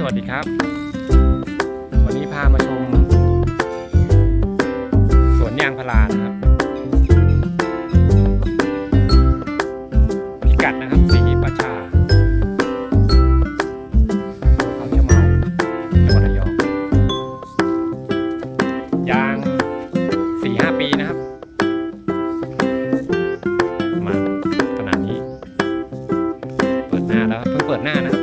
สวัสดีครับ วันนี้พามาชม สวนยางพารานะครับ พิกัดนะครับสีประชาเขาจะเมาจังหวัดระยองยางสี่ห้าปีนะครับ มาขนาดนี้ เปิดหน้าแล้วเพิ่งเปิดหน้านะ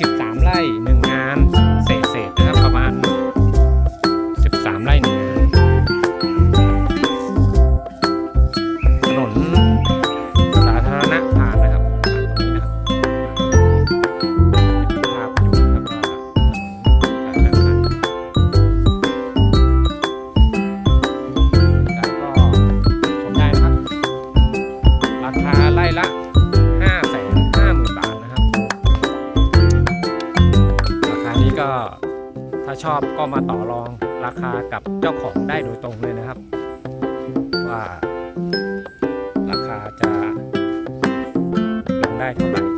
ที่43 ไร่าชอบก็มาต่อรองราคากับเจ้าของได้โดยตรงเลยนะครับ ว่าราคาจะลงได้เท่าไหร่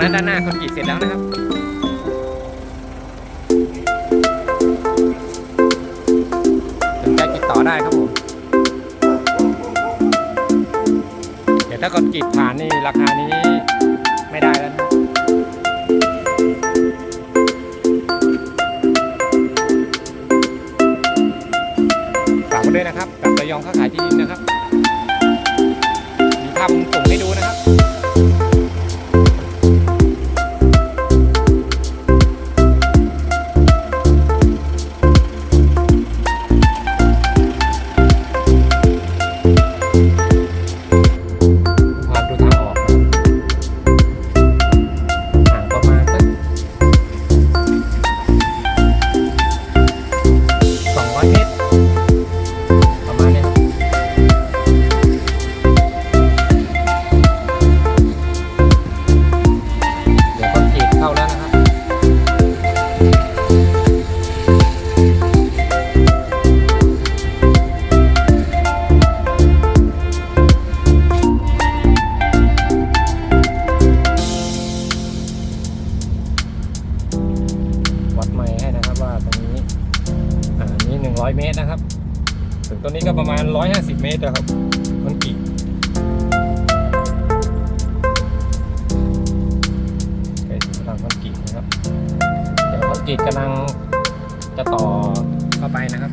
และด้านหน้าคอนกรีตเสร็จแล้วนะครับสนใจติดต่อได้ครับผมเดี๋ยวถ้าคอนกรีตผ่านนี่ราคานี้ไม่ได้แล้วนะ 100 เมตรนะครับถึงตัวนี้ก็ประมาณ 150 เมตรนะครับคอนกรีตใกล้ถึงทางคอนกรีตนะครับ เดี๋ยวคอนกรีตกำลังจะต่อเข้าไปนะครับ